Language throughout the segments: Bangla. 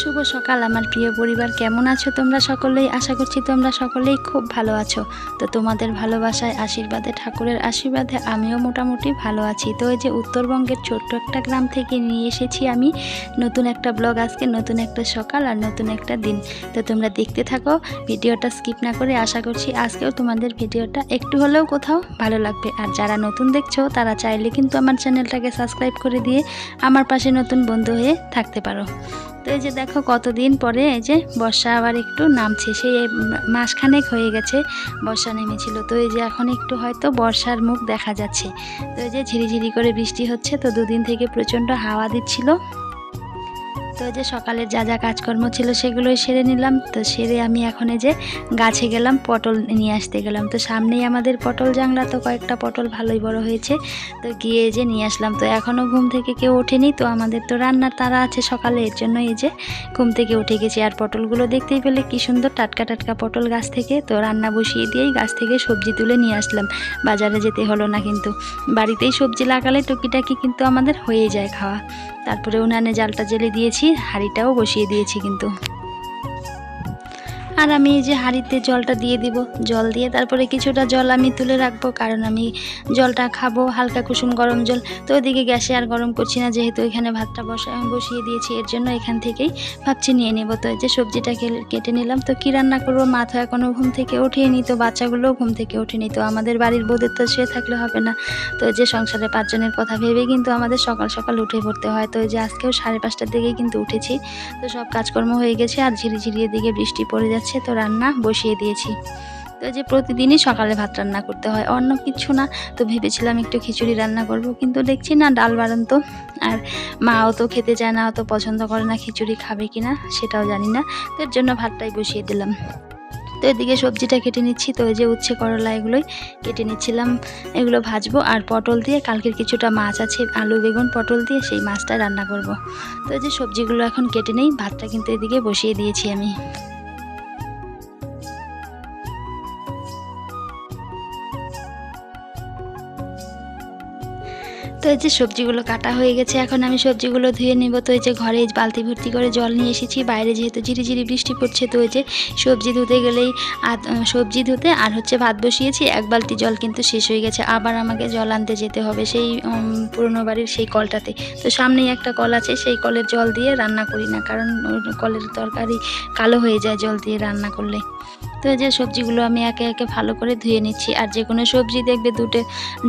শুভ সকাল, আমার প্রিয় পরিবার। কেমন আছো তোমরা সকলেই? আশা করছি তোমরা সকলেই খুব ভালো আছো। তো তোমাদের ভালোবাসায়, আশীর্বাদে, ঠাকুরের আশীর্বাদে আমিও মোটামুটি ভালো আছি। তো এই যে উত্তরবঙ্গের ছোট্ট একটা গ্রাম থেকে নিয়ে এসেছি আমি। নতুন একটা ব্লগ আজকে, নতুন একটা সকাল আর নতুন একটা দিন। তো তোমরা দেখতে থাকো, ভিডিওটা স্কিপ না করে আশা করছি আজকেও তোমাদের ভিডিওটা একটু হলেও কোথাও ভালো লাগবে। আর যারা নতুন দেখছ, তারা চাইলে কিন্তু আমার চ্যানেলটাকে সাবস্ক্রাইব করে দিয়ে আমার পাশে নতুন বন্ধু হয়ে থাকতে পারো। তো এই যে দেখো কতদিন পরে এই যে বর্ষা আবার একটু নামছে, সেই মাসখানেক হয়ে গেছে বর্ষা নেমেছিল। তো এই যে এখন একটু হয়তো বর্ষার মুখ দেখা যাচ্ছে। তো এই যে ঝিরিঝিরি করে বৃষ্টি হচ্ছে, তো দুদিন থেকে প্রচণ্ড হাওয়া দিচ্ছিল। তো যে সকালের যা যা কাজকর্ম ছিল সেগুলোই সেরে নিলাম। তো সেরে আমি এখন যে গাছে গেলাম, পটল নিয়ে আসতে গেলাম। তো সামনেই আমাদের পটল জাংলা তো কয়েকটা পটল ভালোই বড় হয়েছে। তো গিয়ে যে নিয়ে আসলাম। তো এখনও ঘুম থেকে কেউ ওঠেনি, তো আমাদের তো রান্নার তারা আছে সকালে, এর জন্য এই যে ঘুম থেকে উঠে গেছি। আর পটলগুলো দেখতেই পেলে কি সুন্দর টাটকা টাটকা পটল গাছ থেকে। তো রান্না বসিয়ে দিয়েই গাছ থেকে সবজি তুলে নিয়ে আসলাম। বাজারে যেতে হলো না কিন্তু। বাড়িতেই সবজি লাগালে টুকিটাকি কিন্তু আমাদের হয়ে যায় খাওয়া। তারপরে উনানে জালটা জেলে দিয়েছি। হাঁড়িটাও বসিয়ে দিয়েছি কিন্তু। আর আমি এই যে হাঁড়িতে জলটা দিয়ে দিব, জল দিয়ে তারপরে কিছুটা জল আমি তুলে রাখব, কারণ আমি জলটা খাব, হালকা কুসুম গরম জল। তো ওইদিকে গ্যাসে আর গরম করছি না, যেহেতু এখানে ভাতটা বসা বসিয়ে দিয়েছি, এর জন্য এখান থেকেই ভাবছি নিয়ে নেব। তো এই যে সবজিটা কেটে নিলাম, তো কী রান্না করব? মাথা এখনও ঘুম থেকে ওঠেনি, তো বাচ্চাগুলোও ঘুম থেকে ওঠেনি, তো আমাদের বাড়ির বোধের তো সে থাকলে হবে না। তো যে সংসারে পাঁচজনের কথা ভেবে কিন্তু আমাদের সকাল সকাল উঠে পড়তে হয়। তো যে আজকেও সাড়ে পাঁচটার দিকেই কিন্তু উঠেছি। তো সব কাজকর্ম হয়ে গেছে, আর ঝিরিঝিরি দিকে বৃষ্টি পড়ে যাচ্ছে। তো রান্না বসিয়ে দিয়েছি। তো যে প্রতিদিনই সকালে ভাত রান্না করতে হয়, অন্য কিছু না। তো ভেবেছিলাম একটু খিচুড়ি রান্না করব, কিন্তু দেখছি না, ডাল বাড়ন্ত। আর মাও তো খেতে চায় না অত পছন্দ করে না খিচুড়ি খাবে কি না সেটাও জানি না। তো এর জন্য ভাতটাই বসিয়ে দিলাম। তো এদিকে সবজিটা কেটে নিচ্ছি, তো এই যে উচ্ছে করলা এগুলোই কেটে নিচ্ছিলাম। এগুলো ভাজবো আর পটল দিয়ে, কালকের কিছুটা মাছ আছে, আলু, বেগুন, পটল দিয়ে সেই মাছটা রান্না করব। তো এই যে সবজিগুলো এখন কেটে নেই, ভাতটা কিন্তু এদিকে বসিয়ে দিয়েছি আমি। তো এই যে সবজিগুলো কাটা হয়ে গেছে, এখন আমি সবজিগুলো ধুয়ে নেব। তো এই যে ঘরে বালতি ভর্তি করে জল নিয়ে এসেছি, বাইরে যেহেতু ঝিরিঝিরি বৃষ্টি পড়ছে, তো এই যে সবজি ধুতে গেলেই সবজি ধুতে আর হচ্ছে ভাত বসিয়েছি, এক বালতি জল কিন্তু শেষ হয়ে গেছে, আবার আমাকে জল আনতে যেতে হবে সেই পুরনো বাড়ির সেই কলটাতে। তো সামনেই একটা কল আছে, সেই কলের জল দিয়ে রান্না করি না, কারণ কলের তরকারি কালো হয়ে যায় জল দিয়ে রান্না করলে। তো যে সবজিগুলো আমি একে একে ভালো করে ধুয়ে নিচ্ছি। আর যে কোনো সবজি দেখবে দুটো,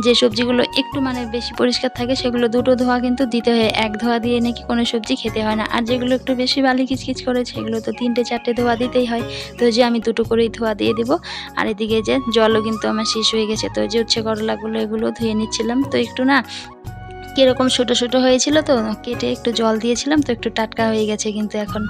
যে সবজিগুলো একটু মানে বেশি পরিষ্কার থাকে, সেগুলো দুটো ধোয়া কিন্তু দিতে হয়। এক ধোয়া দিয়ে নাকি কোনো সবজি খেতে হয় না। আর যেগুলো একটু বেশি বালি কিচকিচ করে, সেগুলো তো তিনটে, চারটে ধোয়া দিতেই হয়। তো যে আমি দুটো করেই ধোয়া দিয়ে দিব। আর এদিকে যে জলও কিন্তু আমার শেষ হয়ে গেছে। তো যে উচ্ছে করলাগুলো এগুলো ধুয়ে নিচ্ছিলাম। তো একটু না কীরকম ছোটো ছোটো হয়েছিল তো, কেটে একটু জল দিয়েছিলাম। তো একটু টাটকা হয়ে গেছে কিন্তু এখন।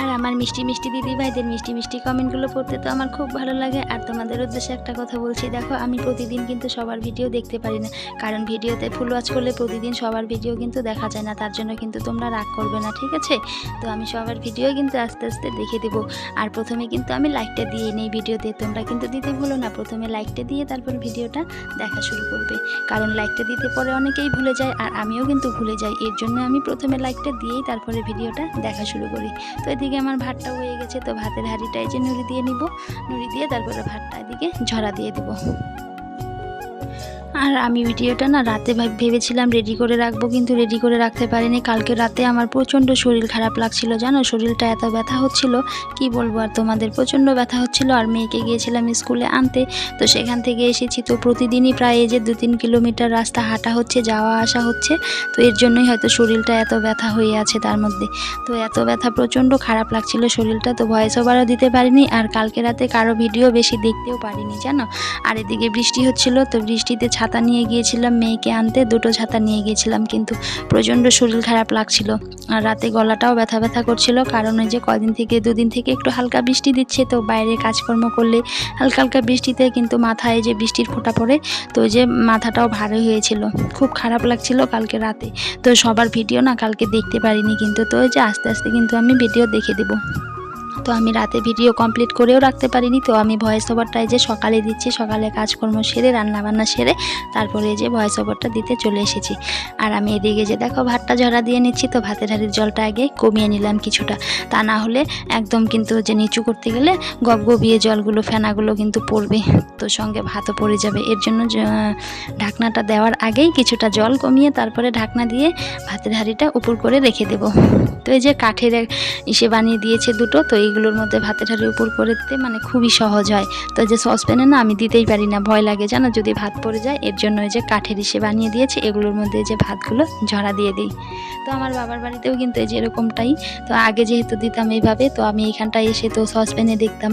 আর আমার মিষ্টি মিষ্টি দিদি ভাইদের মিষ্টি মিষ্টি কমেন্টগুলো পড়তে তো আমার খুব ভালো লাগে। আর তোমাদের উদ্দেশ্যে একটা কথা বলছি, দেখো আমি প্রতিদিন কিন্তু সবার ভিডিও দেখতে পারি না। কারণ ভিডিওতে ফুল ওয়াচ করলে প্রতিদিন সবার ভিডিও কিন্তু দেখা যায় না, তার জন্য কিন্তু তোমরা রাগ করবে না, ঠিক আছে? তো আমি সবার ভিডিও কিন্তু আস্তে আস্তে দেখে দেবো। আর প্রথমে কিন্তু আমি লাইকটা দিয়ে নেই ভিডিওতে, তোমরা কিন্তু দিতে ভুলো না। প্রথমে লাইকটা দিয়ে তারপর ভিডিওটা দেখা শুরু করবে। কারণ লাইকটা দিতে পরে অনেকেই ভুলে যায়, আর আমিও কিন্তু ভুলে যাই। এর জন্য আমি প্রথমে লাইকটা দিয়েই তারপরে ভিডিওটা দেখা শুরু করি। তো এদিকে আমার ভাতটা হয়ে গেছে, তো ভাতের হাঁড়িটাই যে নুড়ি দিয়ে নিব। নুড়ি দিয়ে তারপরে ভাতটা এদিকে ঝরা দিয়ে দিব। আর আমি ভিডিওটা না রাতে ভাব- ভেবেছিলাম রেডি করে রাখব, কিন্তু রেডি করে রাখতে পারিনি। কালকে রাতে আমার প্রচণ্ড শরীর খারাপ লাগছিল, জানো? শরীরটা এত ব্যথা হচ্ছিল, কি বলব আর তোমাদের? প্রচণ্ড ব্যথা হচ্ছিল আর মেয়েকে গিয়েছিলাম স্কুলে আনতে, তো সেখান থেকে এসেছি। তো প্রতিদিনই প্রায় এই যে দু তিন কিলোমিটার রাস্তা হাঁটা হচ্ছে, যাওয়া আসা হচ্ছে, তো এর জন্যই হয়তো শরীরটা এত ব্যথা হয়ে আছে তার মধ্যে। তো এত ব্যথা প্রচণ্ড খারাপ লাগছিল শরীরটা, তো ভয়েস ওভারও দিতে পারিনি, আর কালকে রাতে কারও ভিডিও বেশি দেখতেও পারিনি, জানো? আর এদিকে বৃষ্টি হচ্ছিল, তো বৃষ্টিতে ছাতা নিয়ে গিয়েছিলাম মেয়েকে আনতে, দুটো ছাতা নিয়ে গিয়েছিলাম কিন্তু প্রচণ্ড শরীর খারাপ লাগছিল। আর রাতে গলাটাও ব্যথা ব্যথা করছিল, কারণ ওই যে কদিন থেকে, দুদিন থেকে একটু হালকা বৃষ্টি দিচ্ছে, তো বাইরে কাজকর্ম করলে হালকা হালকা বৃষ্টিতে কিন্তু মাথায় যে বৃষ্টির ফোঁটা পড়ে, তো যে মাথাটাও ভারী হয়েছিল। খুব খারাপ লাগছিল কালকে রাতে। তো সবার ভিডিও না কালকে দেখতে পারিনি কিন্তু, তো ওই যে আস্তে আস্তে কিন্তু আমি ভিডিও দেখে দেবো। তো আমি রাতে ভিডিও কমপ্লিট করেও রাখতে পারিনি। তো আমি ভয়েস ওভারটাই যে সকালে দিচ্ছি, সকালে কাজকর্ম সেরে, রান্নাবান্না সেরে তারপরে যে ভয়েস ওভারটা দিতে চলে এসেছি। আর আমি এদিকে যে দেখো ভাতটা ঝরা দিয়ে নিচ্ছি, তো ভাতের হাড়ির জলটা আগে কমিয়ে নিলাম কিছুটা। তা না হলে একদম কিন্তু যে নিচু করতে গেলে গপ গবগবিয়ে জলগুলো, ফেনাগুলো কিন্তু পড়বে। তো সঙ্গে ভাতও পড়ে যাবে। এর জন্য ঢাকনাটা দেওয়ার আগেই কিছুটা জল কমিয়ে তারপরে ঢাকনা দিয়ে ভাতের হাঁড়িটা উপর করে রেখে দেব। তো এই যে কাঠের ইসে বানিয়ে দিয়েছে দুটো, তো এইগুলোর মধ্যে ভাতের হাঁড়ি উপর করে দিতে মানে খুবই সহজ হয়। তো যে সসপ্যানে না আমি দিতেই পারি না, ভয় লাগে জানো? যদি ভাত পড়ে যায়, এর জন্য এই যে কাঠের ইসে বানিয়ে দিয়েছে, এগুলোর মধ্যে যে ভাতগুলো ঝরা দিয়ে দিই। তো আমার বাবার বাড়িতেও কিন্তু এই যে এরকমটাই। তো আগে যেহেতু দিতাম এইভাবে, তো আমি এখানটায় এসে তো সসপ্যানে দেখতাম।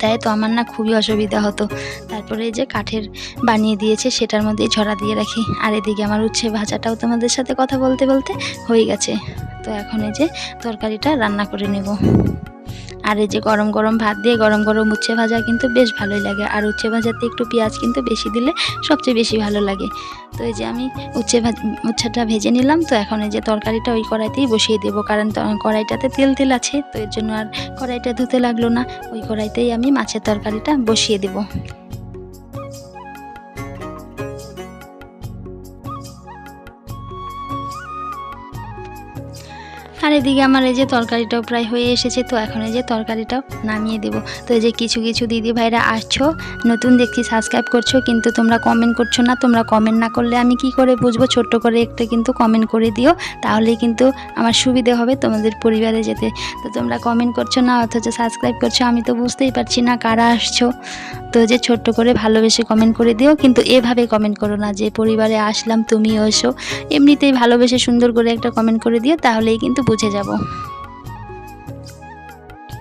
দেয় তো আমার না খুবই অসুবিধা হতো। তারপরে এই যে কাঠের বানিয়ে দিয়েছে, সেটার মধ্যেই ঝরা দিয়ে রাখি। আর এদিকে আমার উচ্ছে ভাজাটাও তোমাদের সাথে কথা বলতে বলতে হয়ে গেছে। তো এখন এই যে তরকারিটা রান্না করে নেব। আর এই যে গরম গরম ভাত দিয়ে গরম গরম উচ্ছে ভাজা কিন্তু বেশ ভালোই লাগে। আর উচ্ছে ভাজাতে একটু পেঁয়াজ কিন্তু বেশি দিলে সবচেয়ে বেশি ভালো লাগে। তো এই যে আমি উচ্ছে ভাজ উচ্ছেটা ভেজে নিলাম তো এখন এই যে তরকারিটা ওই কড়াইতেই বসিয়ে দেবো। কারণ ত- কড়াইটাতে তেল তেল আছে তো এর জন্য আর কড়াইটা ধুতে লাগল না ওই কড়াইতেই আমি মাছের তরকারিটা বসিয়ে দেবো। আর এদিকে আমার এই যে তরকারিটাও প্রায় হয়ে এসেছে, তো এখন এই যে তরকারিটাও নামিয়ে দেবো। তো এই যে কিছু কিছু দিদি ভাইরা আসছো, নতুন দেখছি সাবস্ক্রাইব করছ, কিন্তু তোমরা কমেন্ট করছ না, তোমরা কমেন্ট না করলে আমি কি করে বুঝব? ছোট্ট করে একটা কিন্তু কমেন্ট করে দিও, তাহলেই কিন্তু আমার সুবিধে হবে তোমাদের পরিবারে যেতে। তো তোমরা কমেন্ট করছ না, অথচ সাবস্ক্রাইব করছ, আমি তো বুঝতেই পারছি না কারা আসছো। তো যে ছোট্ট করে ভালোবেসে কমেন্ট করে দিও, কিন্তু এভাবে কমেন্ট করো না যে, পরিবারে আসলাম তুমি এসো। এমনিতেই ভালোবেসে সুন্দর করে একটা কমেন্ট করে দিও, তাহলেই কিন্তু বুঝে যাব।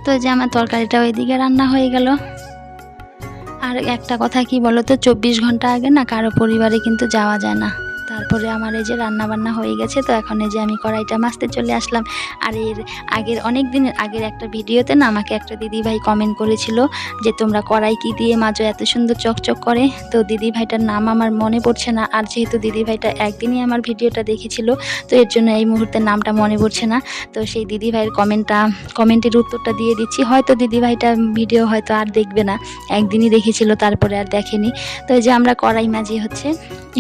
তো যে আমার তরকারিটা ওইদিকে রান্না হয়ে গেল। আর একটা কথা কি বলো তো চব্বিশ ঘণ্টা আগে না কারও পরিবারে কিন্তু যাওয়া যায় না। তারপরে আমার এই যে রান্না বান্না হয়ে গেছে, তো এখন এই যে আমি কড়াইটা মাছতে চলে আসলাম। আর এর আগের অনেক দিনের আগের একটা ভিডিওতে না আমাকে একটা দিদি ভাই কমেন্ট করেছিল যে, তোমরা কড়াই কি দিয়ে মাজো? এত সুন্দর চকচক করে। তো দিদি ভাইটার নাম আমার মনে পড়ছে না। আর যেহেতু দিদি ভাইটা একদিনই আমার ভিডিওটা দেখেছিল, তো এর জন্য এই মুহূর্তে নামটা মনে পড়ছে না। তো সেই দিদি ভাইয়ের কমেন্টটা, কমেন্টের উত্তরটা দিয়ে দিচ্ছি। হয়তো দিদি ভাইটা ভিডিও হয়তো আর দেখবে না। একদিনই দেখেছিল, তারপরে আর দেখেনি। তো এই যে আমরা কড়াই মাজি হচ্ছে।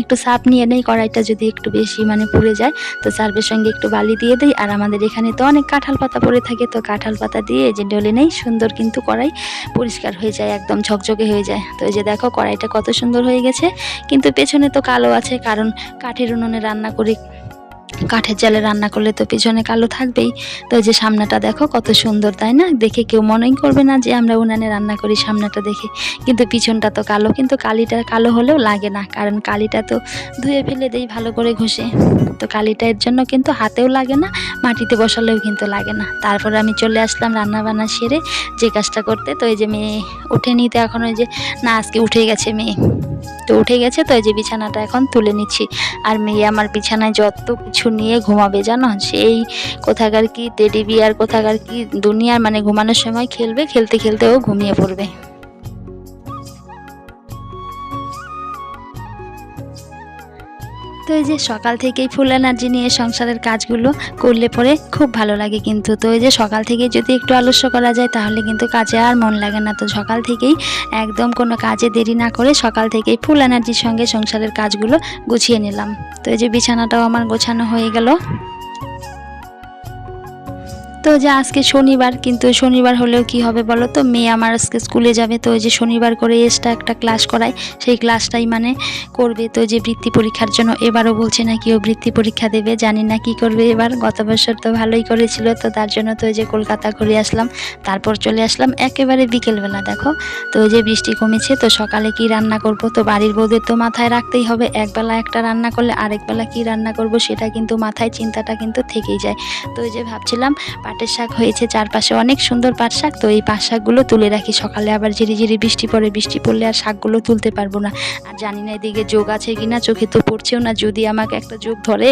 একটু সাপ নিয়ে নেই কড়াইটা যদি একটু বেশি মানে পুড়ে যায়, তো সার্ভের সঙ্গে একটু বালি দিয়ে দিই। আর আমাদের এখানে তো অনেক কাঁঠাল পাতা পড়ে থাকে, তো কাঁঠাল পাতা দিয়ে যে ডলে নেই, সুন্দর কিন্তু কড়াই পরিষ্কার হয়ে যায়, একদম ঝকঝকে হয়ে যায়। তো এই যে দেখো কড়াইটা কত সুন্দর হয়ে গেছে, কিন্তু পেছনে তো কালো আছে, কারণ কাঠের উনুনে রান্না করি কাঠের জালে রান্না করলে তো পেছনে কালো থাকবেই। তো যে সামনাটা দেখো, কত সুন্দর, তাই না? দেখে কেউ মনেই করবে না যে আমরা উনানে রান্না করি সামনাটা দেখে। কিন্তু পিছনটা তো কালো, কিন্তু কালিটা কালো হলেও লাগে না, কারণ কালিটা তো ধুয়ে ফেলে দেই, ভালো করে ঘষে। তো কালিটা এর জন্য কিন্তু হাতেও লাগে না, মাটিতে বসালেও কিন্তু লাগে না। তারপরে আমি চলে আসলাম রান্না বান্না সেরে যে কাজটা করতে। তো এই যে মেয়ে উঠে নিতে এখন ওই যে, না, আজকে উঠে গেছে মেয়ে। তো উঠে গেছে, তো এই যে বিছানাটা এখন তুলে নিচ্ছি। আর মেয়ে আমার বিছানায় যত কিছু নিয়ে ঘুমাবে, জানো? সেই কোথাকার কি, টেডি বিয়ার কোথাকার কি দুনিয়ার মানে ঘুমানোর সময় খেলবে, খেলতে খেলতে ও ঘুমিয়ে পড়বে। তো এই যে সকাল থেকেই ফুল এনার্জি নিয়ে সংসারের কাজগুলো করলে পরে খুব ভালো লাগে কিন্তু। তো এই যে সকাল থেকে যদি একটু আলস্য করা যায় তাহলে কিন্তু কাজে আর মন লাগে না। তো সকাল থেকেই একদম কোনো কাজে দেরি না করে সকাল থেকেই ফুল এনার্জির সঙ্গে সংসারের কাজগুলো গুছিয়ে নিলাম। তো এই যে বিছানাটাও আমার গোছানো হয়ে গেল। তো যে আজকে শনিবার, কিন্তু শনিবার হলেও কি হবে বলো তো? মেয়ে আমার আজকে স্কুলে যাবে, তো যে শনিবার করে এক্সট্রা একটা ক্লাস করায়। সেই ক্লাসটাই মানে করবে। তো যে বৃত্তি পরীক্ষার জন্য এবারও বলছে না কেউ বৃত্তি পরীক্ষা দেবে, জানি না কি করবে এবার। গত বছর তো ভালোই করেছিল, তো তার জন্য তো যে কলকাতা ঘুরে আসলাম। তারপর চলে আসলাম একেবারে বিকেলবেলা, দেখো। তো যে বৃষ্টি কমেছে, তো সকালে কি রান্না করব? তো বাড়ির বউদের তো মাথায় রাখতেই হবে। একবেলা একটা রান্না করলে আরেকবেলা কি রান্না করব, সেটা কিন্তু মাথায় চিন্তাটা কিন্তু থেকেই যায়। তো যে ভাবছিলাম পাটের শাক হয়েছে, চারপাশে অনেক সুন্দর পাট শাক। তো এই পাট শাকগুলো তুলে রাখি। সকালে আবার ঝিরি ঝিরি বৃষ্টি পড়ে, বৃষ্টি পড়লে আর শাকগুলো তুলতে পারব না। আর জানি না এদিকে যোগ আছে কি না চোখে তো পড়ছেও না। যদি আমাকে একটা যোগ ধরে,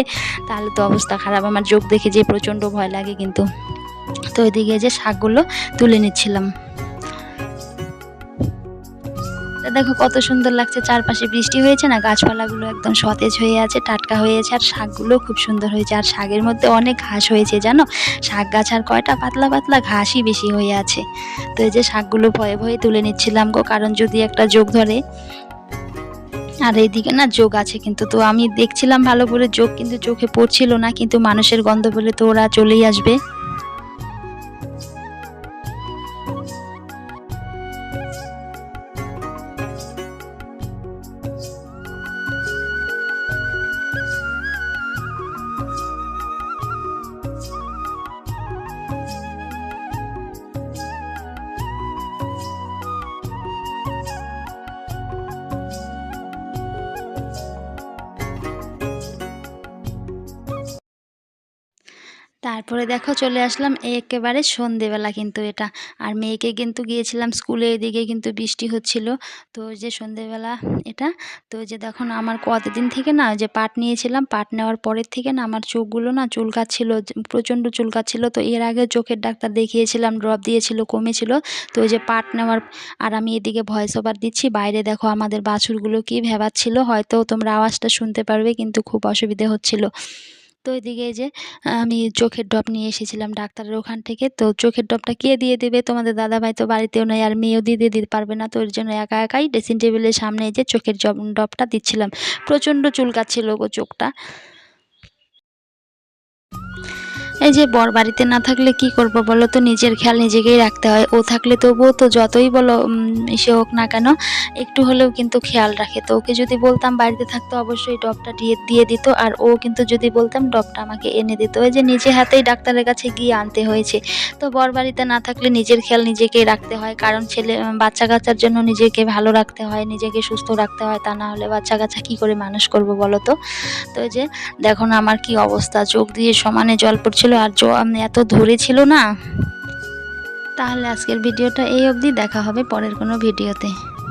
তাহলে তো অবস্থা খারাপ। আমার যোগ দেখে যে প্রচণ্ড ভয় লাগে কিন্তু। তো এদিকে যে শাকগুলো তুলে নিচ্ছিলাম। দেখো কত সুন্দর লাগছে, চারপাশে বৃষ্টি হয়েছে না, গাছপালাগুলো একদম সতেজ হয়ে আছে, টাটকা হয়েছে, আর শাকগুলো খুব সুন্দর হয়েছে, আর শাকের মধ্যে অনেক ঘাস হয়েছে, জানো? শাক গাছ আর কয়টা পাতলা পাতলা ঘাসই বেশি হয়ে আছে। তো এই যে শাকগুলো ভয়ে ভয়ে তুলে নিচ্ছিলাম গো, কারণ যদি একটা যোগ ধরে, আর এইদিকে না যোগ আছে কিন্তু, তো আমি দেখছিলাম ভালো করে যোগ, কিন্তু চোখে পড়ছিল না, কিন্তু মানুষের গন্ধ পেলে তো ওরা চলেই আসবে। তারপরে দেখো চলে আসলাম, একেবারে সন্ধেবেলা কিন্তু এটা। আর মেয়েকে কিন্তু গিয়েছিলাম স্কুলে, এদিকে কিন্তু বৃষ্টি হচ্ছিল। তো যে সন্ধেবেলা এটা, তো যে দেখো না আমার কতদিন থেকে না যে পাট নিয়েছিলাম, পাট নেওয়ার পরের থেকে না আমার চোখগুলো না চুলকাচ্ছিল, প্রচণ্ড চুলকাচ্ছিল। তো এর আগে চোখের ডাক্তার দেখিয়েছিলাম, ড্রপ দিয়েছিল, কমেছিল। তো ওই যে পাট নেওয়ার, আর আমি এদিকে ভয়েস ওভার দিচ্ছি, বাইরে দেখো আমাদের বাছুরগুলো কি ভেবাচ্ছিল, হয়তো তোমরা আওয়াজটা শুনতে পারবে, কিন্তু খুব অসুবিধে হচ্ছিল। তো এদিকে যে, আমি চোখের ড্রপ নিয়ে এসেছিলাম ডাক্তারের ওখান থেকে। তো চোখের ড্রপটা কে দিয়ে দেবে? তোমাদের দাদাভাই তো বাড়িতেও নেই আর মেয়েও দিয়ে দিতে পারবে না। তো ওর জন্য একা একাই ড্রেসিং টেবিলের সামনে যে চোখের ড্রপটা দিচ্ছিলাম। প্রচণ্ড চুলকাচ্ছিল গো চোখটা। এই যে বর বাড়িতে না থাকলে কি করব বলো তো? নিজের খেয়াল নিজেকেই রাখতে হয়। ও থাকলে তবুও তো যতই বলো সে হোক না কেন, একটু হলেও কিন্তু খেয়াল রাখে। তো ওকে যদি বলতাম বাড়িতে থাকতো, অবশ্যই ডবটা দিয়ে দিয়ে দিত। আর ও কিন্তু যদি বলতাম ডবটা আমাকে এনে দিত। ওই যে নিজে হাতেই ডাক্তারের কাছে গিয়ে আনতে হয়েছে। তো বর বাড়িতে না থাকলে নিজের খেয়াল নিজেকেই রাখতে হয়। কারণ ছেলে বাচ্চা কাচ্চার জন্য নিজেকে ভালো রাখতে হয়, নিজেকে সুস্থ রাখতে হয়। তা না হলে বাচ্চা কাচ্চা কী করে মানুষ করব বলো তো? তো যে, দেখো না আমার কি অবস্থা। চোখ দিয়ে সমানে জল পড়ছিল। আর এত ধরে ধরেছিল না। তাহলে আজকের ভিডিওটা এই অবধি। দেখা হবে পরের কোনো ভিডিওতে।